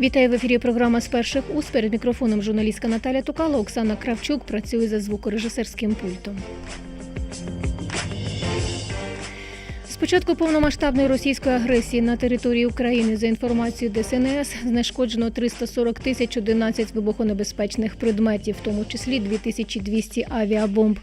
Вітаю в ефірі. Програма з перших уст. Перед мікрофоном журналістка Наталя Тукала. Оксана Кравчук працює за звукорежисерським пультом. З початку повномасштабної російської агресії на території України за інформацією ДСНС знешкоджено 340 тисяч 11 вибухонебезпечних предметів, в тому числі 2200 авіабомб.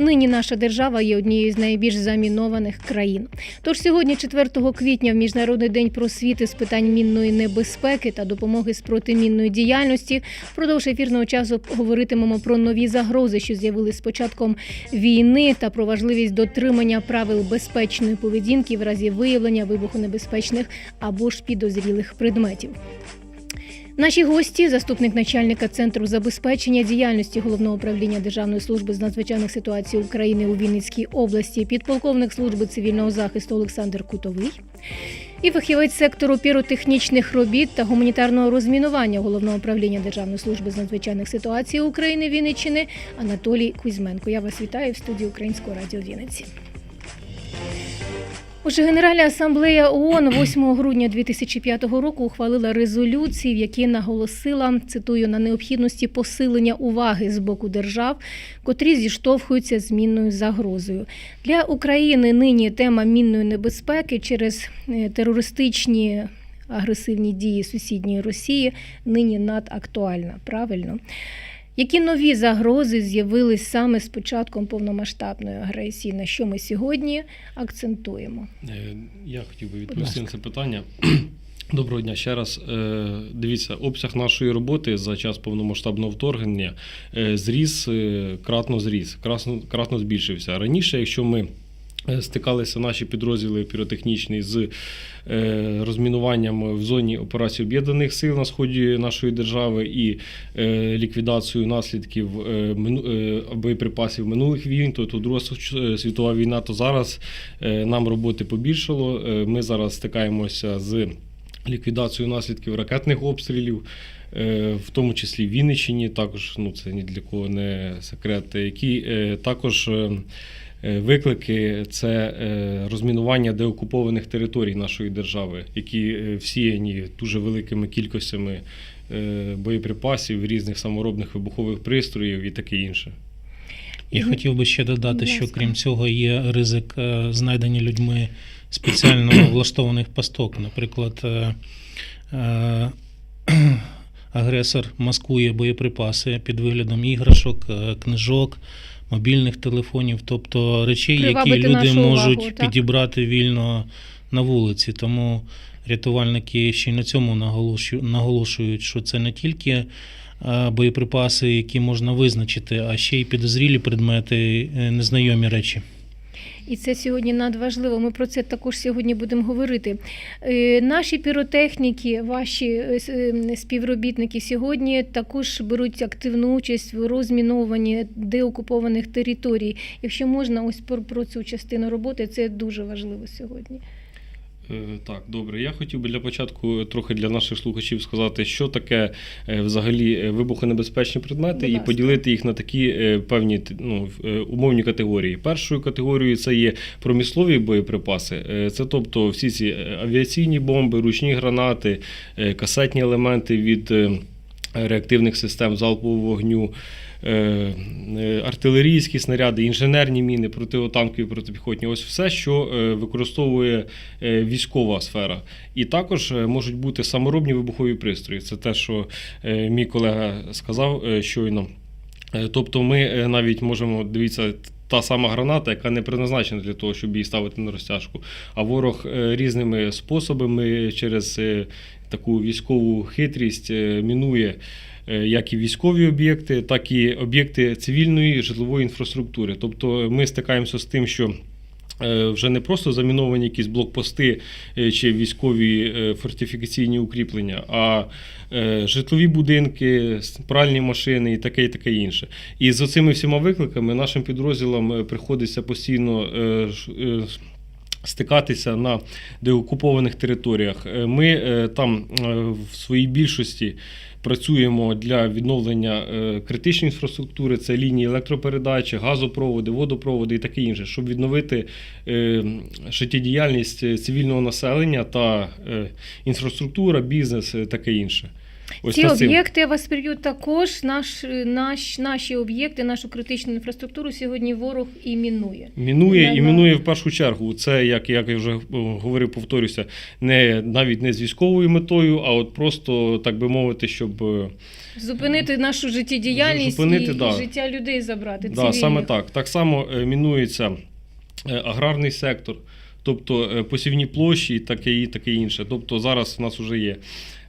Нині наша держава є однією з найбільш замінованих країн. Тож сьогодні, 4 квітня, в Міжнародний день просвіти з питань мінної небезпеки та допомоги з протимінної діяльності, впродовж ефірного часу говоритимемо про нові загрози, що з'явилися з початком війни, та про важливість дотримання правил безпечної поведінки в разі виявлення вибухонебезпечних або ж підозрілих предметів. Наші гості, заступник начальника центру забезпечення діяльності головного управління Державної служби з надзвичайних ситуацій України у Вінницькій області, підполковник служби цивільного захисту Олександр Кутовий. І фахівець сектору піротехнічних робіт та гуманітарного розмінування головного управління Державної служби з надзвичайних ситуацій України Вінниччини Анатолій Кузьменко. Я вас вітаю в студії Українського радіо Вінниці. Отже, Генеральна асамблея ООН 8 грудня 2005 року ухвалила резолюції, в якій наголосила цитую на необхідності посилення уваги з боку держав, котрі зіштовхуються з мінною загрозою. Для України нині тема мінної небезпеки через е, терористичні агресивні дії сусідньої Росії нині надактуальна. Правильно. Які нові загрози з'явились саме з початком повномасштабної агресії, на що ми сьогодні акцентуємо? Е, Я хотів би відповісти на це питання. Доброго дня ще раз. Е, Дивіться, обсяг нашої роботи за час повномасштабного вторгнення е, зріс, кратно зріс, кратно збільшився. Раніше, якщо ми стикалися наші підрозділи піротехнічні з е, розмінуванням в зоні операції об'єднаних сил на сході нашої держави і е, ліквідацією наслідків е, е, боєприпасів минулих війн, то, то Друга світова війна, то зараз е, нам роботи побільшало. Е, Ми зараз стикаємося з ліквідацією наслідків ракетних обстрілів. е, В тому числі в Вінниччині, також ну це ні для кого не секрет, які е, також е, е, виклики це е, розмінування деокупованих територій нашої держави, які е, всіяні дуже великими кількостями е, боєприпасів, різних саморобних вибухових пристроїв і таке інше. Я хотів би ще додати, що крім цього є ризик е, знайдення людьми спеціально влаштованих пасток. Наприклад, е, е, агресор маскує боєприпаси під виглядом іграшок, е, книжок, мобільних телефонів, тобто речей, які люди можуть увагу, так? підібрати вільно на вулиці. Тому рятувальники ще й на цьому наголошую- наголошують, що це не тільки е, боєприпаси, які можна визначити, а ще й підозрілі предмети, е, незнайомі речі. І це сьогодні надважливо. Ми про це також сьогодні будемо говорити. Е, Наші піротехніки, ваші е, е, співробітники сьогодні також беруть активну участь в розмінованні деокупованих територій. Якщо можна, ось про цю частину роботи, це дуже важливо сьогодні. Е, Так, добре. Я хотів би для початку трохи для наших слухачів сказати, що таке е, взагалі е, вибухонебезпечні предмети, Будь і ласка. поділити їх на такі певні ну, умовні категорії. Першою категорією це є промислові боєприпаси. Це тобто всі ці авіаційні бомби, ручні гранати, касетні елементи від реактивних систем залпового вогню. Е, е, Артилерійські снаряди, інженерні міни, протитанкові, протипіхотні ось все, що е, використовує військова сфера. І також можуть бути саморобні вибухові пристрої. Це те, що мій колега сказав щойно. Тобто, ми навіть можемо дивіться. Та сама граната, яка не призначена для того, щоб її ставити на розтяжку. А ворог різними способами через таку військову хитрість мінує як і військові об'єкти, так і об'єкти цивільної житлової інфраструктури. Тобто ми стикаємося з тим, що е, вже не просто заміновані якісь блокпости е, чи військові е, фортифікаційні укріплення, а е, житлові будинки, пральні машини і таке, і таке інше. І з оцими всіма викликами нашим підрозділам е, приходиться постійно. е, е, Стикатися на деокупованих територіях. Е, Ми е, там е, в своїй більшості працюємо для відновлення е, критичної інфраструктури, це лінії електропередачі, газопроводи, водопроводи і таке інше, щоб відновити е, життєдіяльність е, цивільного населення та інфраструктура, бізнес, таке інше. Ось Ці цим. об'єкти Васпер'ю також наш, наш, наші об'єкти, нашу критичну інфраструктуру сьогодні ворог і мінує. Мінує Я і мінує в першу чергу. Це, як, як я вже е, говорив, повторюся, не навіть не з військовою метою, а от просто, так би мовити, щоб е, Зупинити нашу життєдіяльність Зупинити, і, да. і життя людей забрати. да, цивільних. саме так. Так само е, мінується аграрний сектор, тобто посівні площі і таке, і таке інше. Тобто зараз у нас вже є.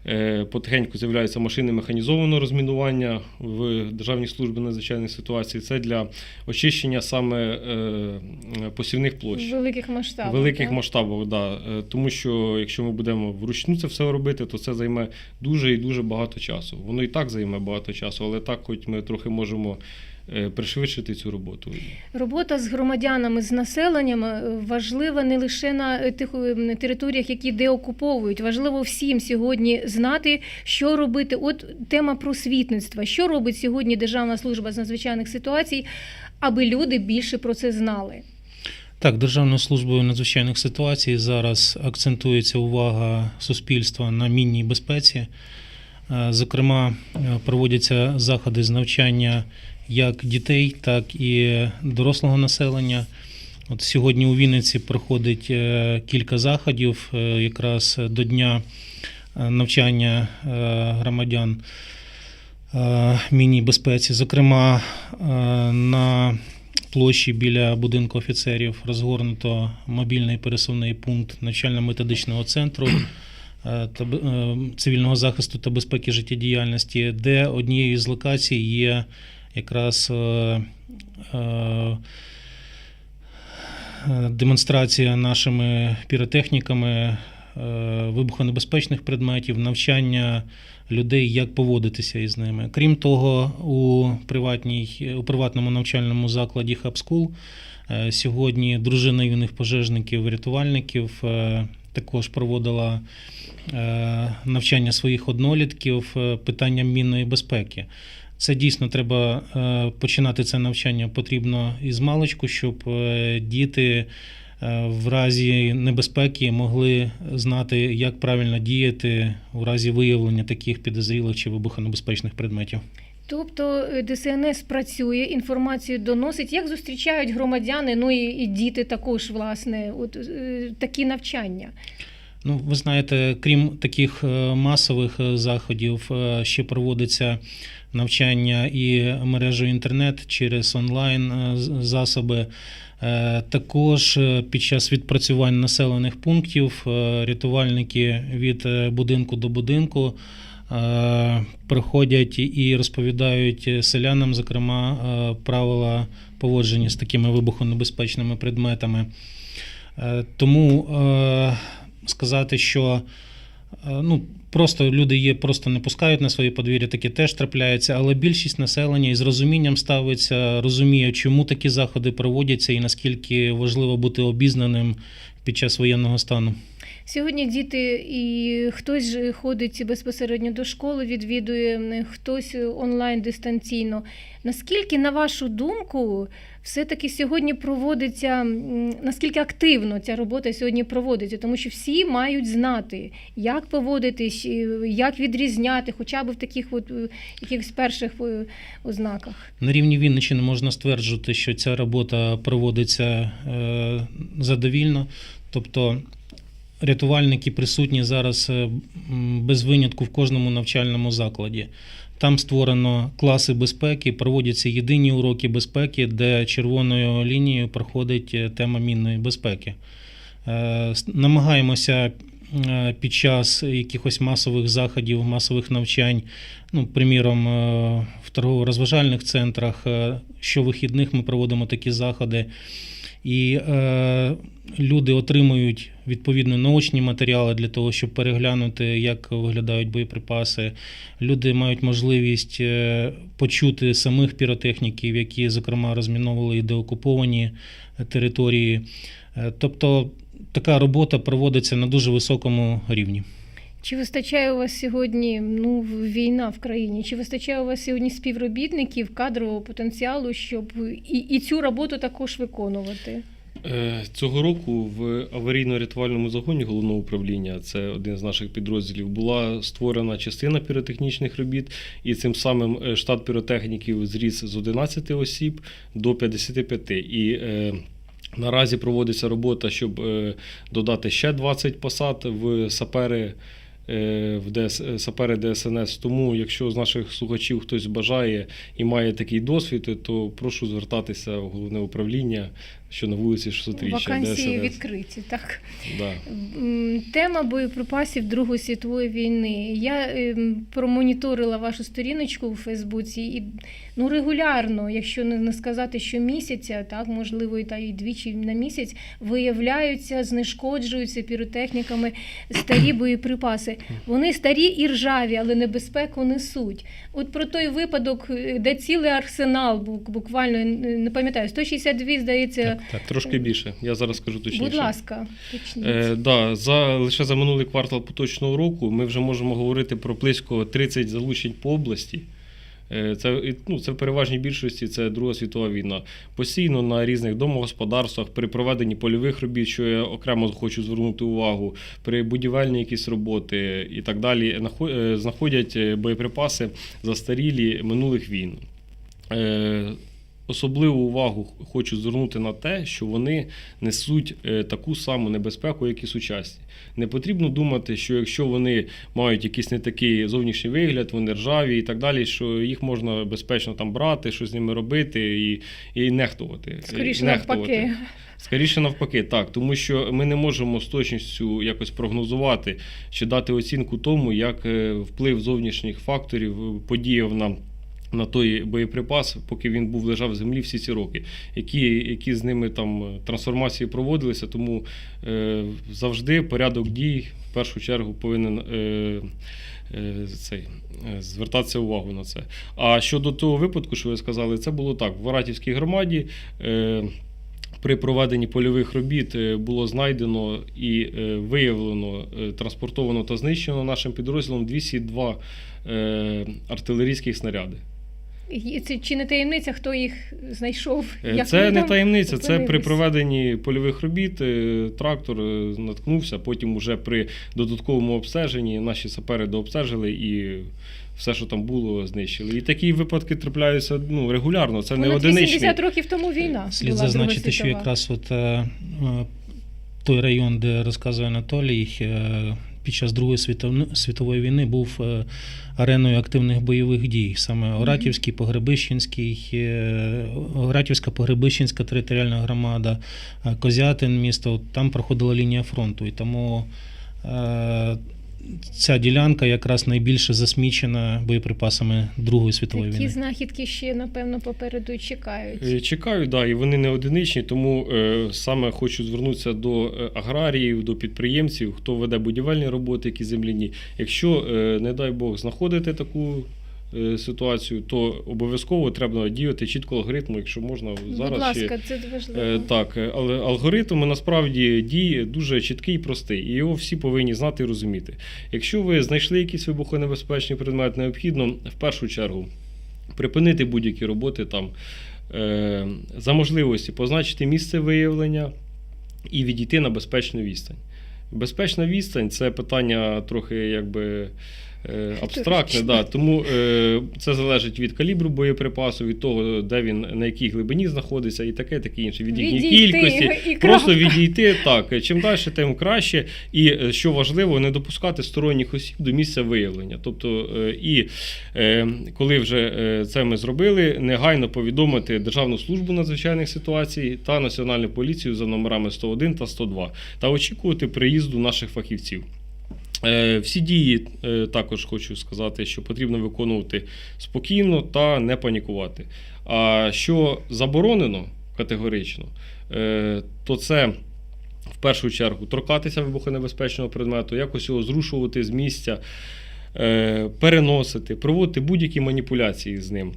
Е, Потихеньку з'являються машини механізованого розмінування в Державній службі надзвичайних ситуацій. Це для очищення саме е, посівних площ. великих масштабах. великих так? масштабах, да. Е, тому що якщо ми будемо вручну це все робити, то це займе дуже і дуже багато часу. Воно і так займе багато часу, але так, хоч ми трохи можемо пришвидшити цю роботу. Робота з громадянами, з населенням е, важлива не лише на е, тих е, територіях, які деокуповують. Важливо всім сьогодні знати, що робити. От тема просвітництва. Що робить сьогодні Державна служба з надзвичайних ситуацій, аби люди більше про це знали? Так, Державною службою надзвичайних ситуацій зараз акцентується увага суспільства на мінній безпеці. Е, Зокрема, е, проводяться заходи з навчання як дітей, так і дорослого населення. От сьогодні у Вінниці проходить е, кілька заходів, е, якраз до дня е, навчання громадян е, мінній безпеці. Зокрема, на площі біля будинку офіцерів розгорнуто мобільний пересувний пункт навчально-методичного центру цивільного захисту та безпеки життєдіяльності, де однією з локацій є якраз е, е, демонстрація нашими піротехніками е, вибухонебезпечних предметів, навчання людей, як поводитися із ними. Крім того, у, у приватному навчальному закладі е, сьогодні дружина юних пожежників, рятувальників також проводила навчання своїх однолітків питанням мінної безпеки. Це дійсно треба е, починати це навчання потрібно із маличку, щоб е, діти е, в разі небезпеки могли знати, як правильно діяти у разі виявлення таких підозрілих чи вибухонебезпечних предметів. Тобто ДСНС працює, інформацію доносить. Як зустрічають громадяни, ну і, і діти також, власне, от такі навчання? Ну, ви знаєте, крім таких масових заходів, ще проводиться навчання і мережею інтернет через онлайн е, засоби. Е, Також е, під час відпрацювань населених пунктів рятувальники від будинку до будинку приходять і розповідають селянам, зокрема, правила поводження з такими вибухонебезпечними предметами. Тому сказати, що ну, просто люди є, просто не пускають на своє подвір'я, таке теж трапляється, але більшість населення із розумінням ставиться, розуміє, чому такі заходи проводяться і наскільки важливо бути обізнаним під час воєнного стану. Сьогодні діти і хтось ходить безпосередньо до школи, відвідує, хтось онлайн дистанційно. Наскільки, на вашу думку, все-таки сьогодні проводиться, наскільки активно ця робота сьогодні проводиться? Тому що всі мають знати, як поводитись, і як відрізняти, хоча б в таких от е, якихось перших е, ознаках. На рівні Вінниччини можна стверджувати, що ця робота проводиться е, задовільно. Тобто рятувальники присутні зараз е, без винятку в кожному навчальному закладі. Там створено класи безпеки, проводяться єдині уроки безпеки, де червоною лінією проходить е, тема мінної безпеки. Е, Намагаємося е, під час якихось масових заходів, масових навчань, ну, приміром, в торгово-розважальних центрах, щовихідних ми проводимо такі заходи. І е, люди отримують відповідно наочні матеріали для того, щоб переглянути, як виглядають боєприпаси. Люди мають можливість е, почути самих піротехніків, які, зокрема, розміновували і деокуповані території. Е, Тобто така робота проводиться на дуже високому рівні. Чи вистачає у вас сьогодні ну, війна в країні? Чи вистачає у вас сьогодні співробітників, кадрового потенціалу, щоб і, і цю роботу також виконувати? Е, Цього року в аварійно-рятувальному загоні головного управління, це один з наших підрозділів, була створена частина піротехнічних робіт, і цим самим е, штат піротехніків зріс з 11 осіб до 55. І е, наразі проводиться робота, щоб додати ще 20 посад в сапери. Е, В ДС, сапери ДСНС. Тому, якщо з наших слухачів хтось бажає і має такий досвід, то прошу звертатися в головне управління, що на вулиці 600 Вакансії відкриті, так. Да. Тема боєприпасів Другої світової війни. Я ем, промоніторила вашу сторіночку у Фейсбуці і ну, регулярно, якщо не сказати, що місяця, так можливо, і та й двічі на місяць виявляються, знешкоджуються піротехніками старі боєприпаси. Вони старі і ржаві, але небезпеку несуть. От про той випадок, е, де цілий арсенал був буквально не пам'ятаю, 162, здається. Так. Трошки більше. Я зараз скажу точніше. Будь ласка, почніть. Е, да, за, лише за минулий квартал поточного року ми вже можемо говорити про близько 30 залучень по області. Е, Це, ну, це в переважній більшості це Друга світова війна. Постійно на різних домогосподарствах, при проведенні польових робіт, що я окремо хочу звернути увагу, при будівельні якісь роботи і так далі, е, знаходять е, боєприпаси застарілі минулих війн. Особливу увагу хочу звернути на те, що вони несуть е, таку саму небезпеку, як і сучасні. Не потрібно думати, що якщо вони мають якийсь не такий зовнішній вигляд, вони ржаві і так далі, що їх можна безпечно там брати, що з ними робити і, і нехтувати. Скоріше нехтувати. навпаки. Скоріше навпаки, так, тому що ми не можемо з точністю якось прогнозувати чи дати оцінку тому, як е, вплив зовнішніх факторів е, подіяв на. На той боєприпас, поки він був лежав в землі всі ці роки, які, які з ними там е, трансформації проводилися, тому е, завжди порядок дій в першу чергу повинен е, е, цей, е, звертатися увагу на це. А щодо того випадку, що ви сказали, це було так: в Варатівській громаді. Е, при проведенні польових робіт було знайдено і виявлено, транспортовано та знищено нашим підрозділом 202 е, артилерійських снаряди. Чи не таємниця, хто їх знайшов? Е, Як Це не там таємниця, це при проведенні польових робіт е, трактор е, наткнувся, потім уже при додатковому обстеженні наші сапери дообстежили і все, що там було, знищили. І такі випадки трапляються ну, регулярно. Це не Понад одиничні. 80 років тому війна. Слід була зазначити, що якраз от, той район, де розказує Анатолій, е, під час Другої світової війни був е, ареною активних бойових дій. Саме Оратівський, Погребищенський, е, Оратівська, Погребищенська територіальна громада, е, Козятин місто, там проходила лінія фронту. І тому ця ділянка якраз найбільше засмічена боєприпасами Другої світової Такі війни. знахідки ще, напевно, попереду чекають. Чекають, да, і вони не одиничні, тому е, саме хочу звернутися до е, аграріїв, до підприємців, хто веде будівельні роботи, які земляні. Якщо, е, не дай Бог, знаходите таку е, ситуацію, то обов'язково треба діяти чітко алгоритму, якщо можна зараз. Будь ще- ласка, це важливо. Е, Так, е, але алгоритм насправді дії дуже чіткий і простий, і його всі повинні знати і розуміти. Якщо ви знайшли якийсь вибухонебезпечний предмет, необхідно в першу чергу припинити будь-які роботи там, е, за можливості позначити місце виявлення і відійти на безпечну відстань. Безпечна відстань це питання трохи якби. Е, Абстрактне, да. тому е, це залежить від калібру боєприпасу, від того, де він на якій глибині знаходиться, і таке, таке інше, від їхньої кількості. і Просто відійти так. Чим далі, тим краще. І е, що важливо, не допускати сторонніх осіб до місця виявлення. Тобто, і коли вже це ми зробили, негайно повідомити Державну службу надзвичайних ситуацій та Національну поліцію за номерами 101 та 102 та очікувати приїзду наших фахівців. Е, Всі дії е, також хочу сказати, що потрібно виконувати спокійно та не панікувати. А що заборонено категорично, е, то це в першу чергу торкатися вибухонебезпечного предмету, якось його зрушувати з місця, переносити, проводити будь-які маніпуляції з ним.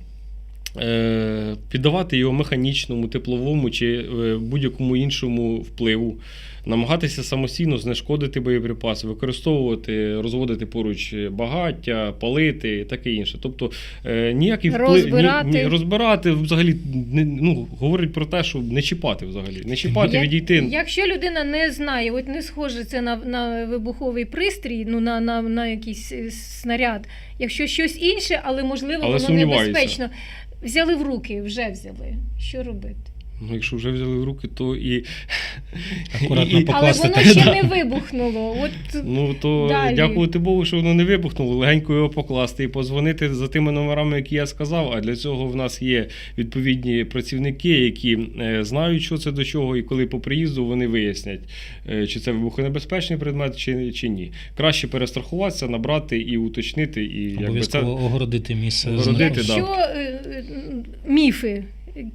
піддавати його механічному, тепловому чи будь-якому іншому впливу, намагатися самостійно знешкодити боєприпаси, використовувати, розводити поруч багаття, палити і таке інше. Тобто е, ніякий вплив Розбирати. Ні, ні, розбирати взагалі не, ну, говорить про те, що не чіпати взагалі. Не чіпати, Як- відійти. Якщо людина не знає, от не схоже це на, на вибуховий пристрій, ну на, на, на якийсь е, снаряд, якщо щось інше, але можливо Але воно небезпечно. Взяли в руки, вже взяли. Що робити? Ну, якщо вже взяли в руки, то і. Акуратно і- Але воно ще да. не вибухнуло. От Ну то Далі. дякувати Богу, що воно не вибухнуло. Легенько його покласти і позвонити за тими номерами, які я сказав. А для цього в нас є відповідні працівники, які е, знають, що це до чого, і коли по приїзду вони вияснять, е, чи це вибухонебезпечний предмет, чи, чи ні. Краще перестрахуватися, набрати і уточнити. І якби це огородити місце. Огородити, да. якщо е, е, міфи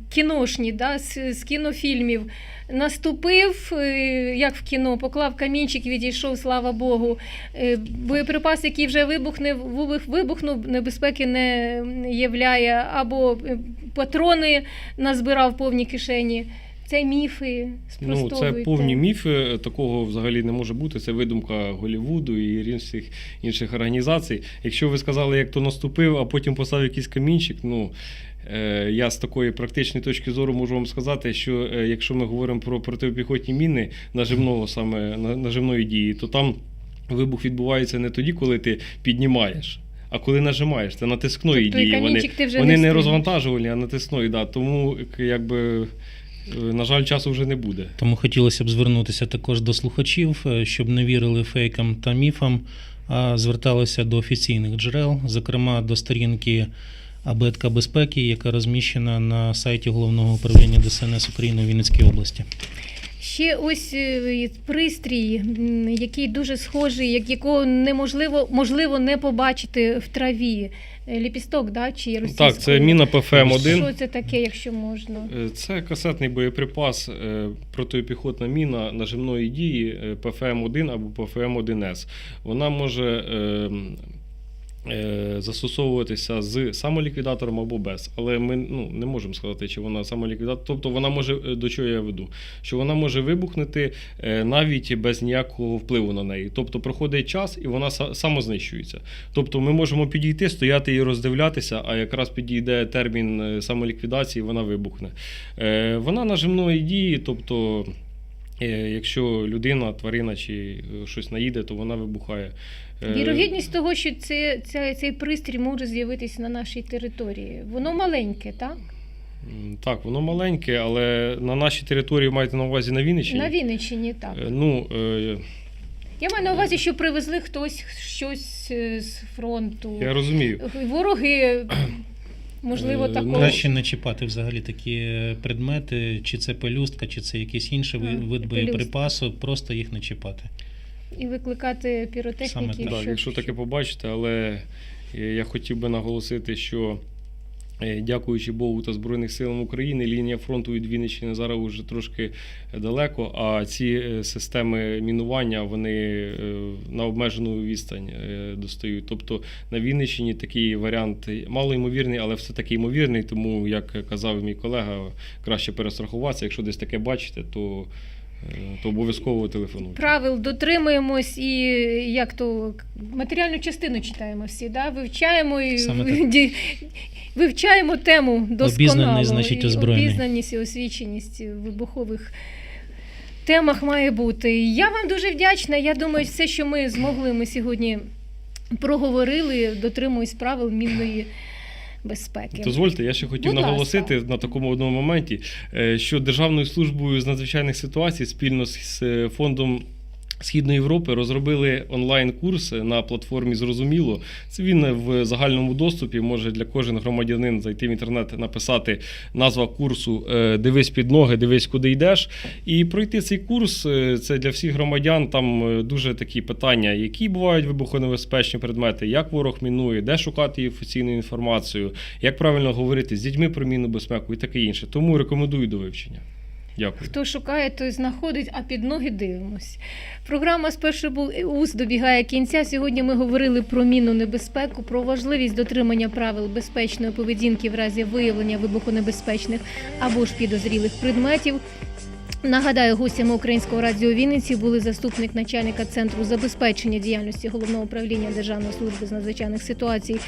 кіношні, да, з, з кінофільмів. Наступив, е, як в кіно, поклав камінчик, відійшов, слава Богу. Е, Боєприпас, який вже вибухне, вибух- вибухнув, небезпеки не являє, або е, патрони назбирав повні кишені. Це міфи Ну, це повні міфи. Такого взагалі не може бути. Це видумка Голівуду і інших інших організацій. Якщо ви сказали, як то наступив, а потім поставив якийсь камінчик, ну. е, Я з такої практичної точки зору можу вам сказати, що е, якщо ми говоримо про протипіхотні міни нажимного саме на- нажимної дії, то там вибух відбувається не тоді, коли ти піднімаєш, а коли нажимаєш. Це натискної Тобто дії. Вони, ти вже вони не не розвантажувальні, а натисної. Да. Тому якби, на жаль, часу вже не буде. Тому хотілося б звернутися також до слухачів, е, щоб не вірили фейкам та міфам, а зверталися до офіційних джерел, зокрема до сторінки Абетка безпеки, яка розміщена на сайті головного управління ДСНС України у Вінницькій області. Ще ось е, пристрій, який дуже схожий, як якого неможливо можливо не побачити в траві. Е, Ліпісток, да, чи російською? Так, це міна ПФМ-1. Що це таке, якщо можна? Е, Це касетний боєприпас, протипіхотна міна нажимної дії е, ПФМ-1 або ПФМ-1С. Вона може застосовуватися з самоліквідатором або без. Але ми ну, не можемо сказати, чи вона самоліквідатор. Тобто вона може, е, до чого я веду, що вона може вибухнути е, навіть без ніякого впливу на неї. Тобто проходить час і вона самознищується. Тобто ми можемо підійти, стояти і роздивлятися, а якраз підійде термін е, самоліквідації, вона вибухне. Е, Вона нажимної дії, тобто. Е, Якщо людина, тварина чи е, щось наїде, то вона вибухає. Е, Вірогідність того, що це, це, цей пристрій може з'явитися на нашій території. Воно маленьке, так? Так, воно маленьке, але на нашій території маєте на увазі на Вінниччині? На Вінниччині так. Ну, е, Я маю на увазі, що привезли хтось щось з фронту. я розумію. Вороги, можливо, Е, такого. Краще не чіпати взагалі такі е, предмети, чи це пелюстка, чи це якийсь інший вид пелюстка. боєприпасу, просто їх не чіпати. І викликати піротехніки. Саме так. Щоб- якщо таке побачите, але е, я хотів би наголосити, що дякуючи Богу та Збройних силам України, лінія фронту від Вінниччини зараз вже трошки далеко, а ці е, системи мінування вони е, на обмежену відстань е, достають. Тобто на Вінниччині такий варіант малоймовірний, але все-таки ймовірний, тому, як казав мій колега, краще перестрахуватися. Якщо десь таке бачите, то, е, то обов'язково телефонуйте. правил дотримуємось і як то матеріальну частину читаємо всі, да? вивчаємо і ді- вивчаємо тему досконало. Обізнаний, значить, І. Обізнаність і освіченість в вибухових темах має бути. Я вам дуже вдячна. Я думаю, все, що ми змогли, ми сьогодні проговорили, дотримуюсь правил мінної безпеки. Дозвольте, я ще хотів Будь наголосити на такому одному моменті, е, що Державною службою з надзвичайних ситуацій спільно з е, фондом. Східної Європи розробили онлайн-курс на платформі Зрозуміло. Це він в загальному доступі. Може для кожен громадянин зайти в інтернет, написати назва курсу е, Дивись під ноги, дивись, куди йдеш. І пройти цей курс е, це для всіх громадян. Там е, дуже такі питання, які бувають вибухонебезпечні предмети, як ворог мінує, де шукати офіційну інформацію, як правильно говорити з дітьми про мінну безпеку і таке інше. Тому рекомендую до вивчення. Дякую. Хто шукає, той знаходить, а під ноги дивимось. Програма спершу був уст добігає кінця. Сьогодні ми говорили про мінну небезпеку, про важливість дотримання правил безпечної поведінки в разі виявлення вибухонебезпечних або ж підозрілих предметів. Нагадаю, гостями українського радіо Вінниці були заступник начальника центру забезпечення діяльності головного управління Державної служби з надзвичайних ситуацій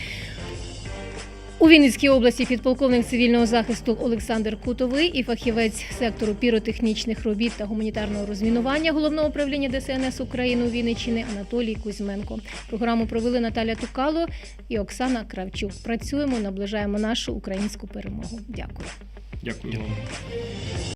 у Вінницькій області підполковник цивільного захисту Олександр Кутовий і фахівець сектору піротехнічних робіт та гуманітарного розмінування головного управління ДСНС України у Вінниччини Анатолій Кузьменко. Програму провели Наталя Тукало і Оксана Кравчук. Працюємо, наближаємо нашу українську перемогу. Дякую. Дякую.